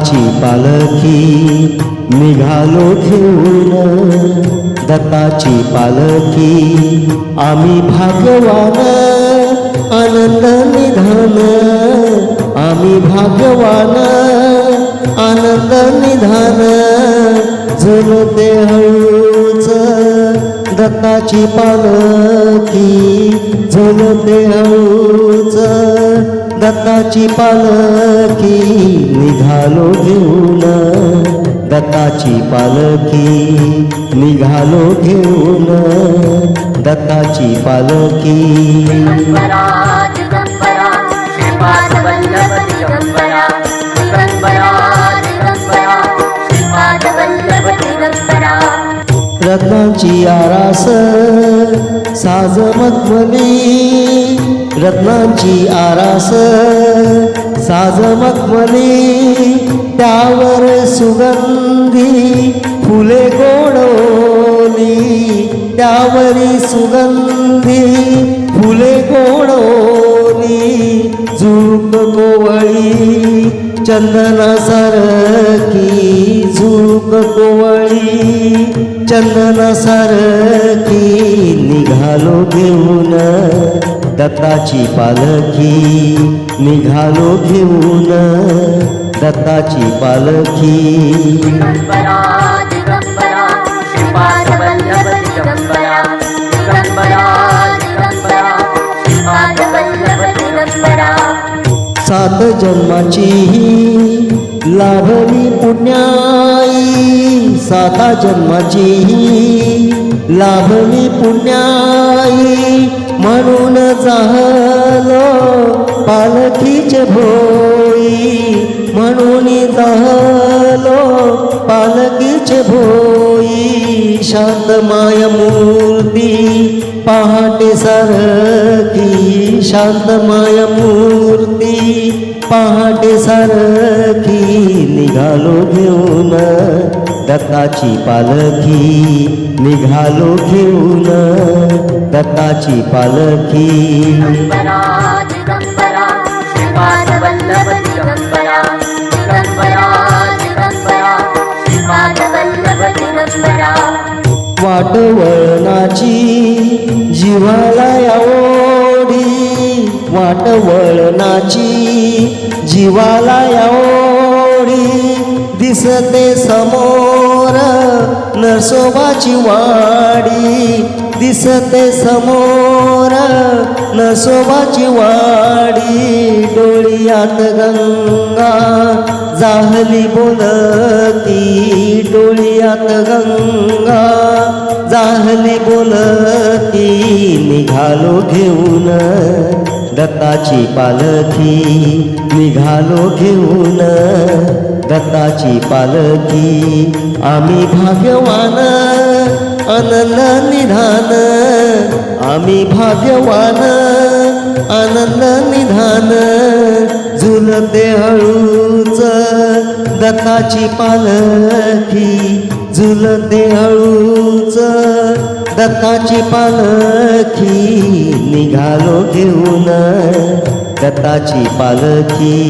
दत्ताची पालखी निघालो घेऊन. दत्ताची पालखी आम्ही भागवान आनंद निधान. आम्ही भागवान आनंद निधान. झुलते हळूच दत्ताची पालखी. झुलते हळूच दत्ताची पालखी निघालो घेऊन. दत्ताची पालखी निघालो घेऊन. दत्ताची पालखी रत्नाची आरास साज मखमली रत्नांची आरास. साज मखमली त्यावर सुगंधी फुले गोडवली. त्यावरी सुगंधी फुले गोडवली. झुळूक कोवळी चंदना सारखी चंदना सारखी निघालो घेऊन दत्ताची पालखी निघालो घेऊन दत्ताची पालखी. सात जन्माची लाभली पुण्याई साता जन्माची. लाभली पुण्याई म्हणून जाहलो पालखीचे भोई. म्हणून जाहलो पालखीच भोई. शांतमाय मूर्ती पहाटे सारखी शांतमय मूर्ती. पहाटे सारखी निघालो घेऊन दत्ताची पालखी. निघालो घेऊन दत्ताची पालखी. वाटवळणाची जीवाला ओढी. वाटवळणाची जीवाला ओढी. दिसते समोर नरसोबाची वाडी. दिसते समोर नसोबाची वाडी डोळ्यात गंगा जाहली बोलती. डोळ्यात गंगा जाहली बोलती. निघालो घेऊन दत्ताची पालखी निघालो घेऊन दत्ताची पालखी. आम्ही भाग्यवान आनंद निधान आम्ही भाग्यवान. आनंद निधान झुलते हळूच दत्ताची पालखी झुलते हळूच दत्ताची पालखी निघालो घेऊन. दत्ताची पालखी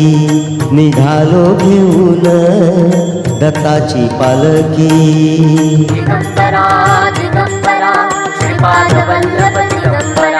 निघालो घेऊन. दत्ताची पालखी. दिगंबरा दिगंबरा श्रीपाद वल्लभ दिगंबरा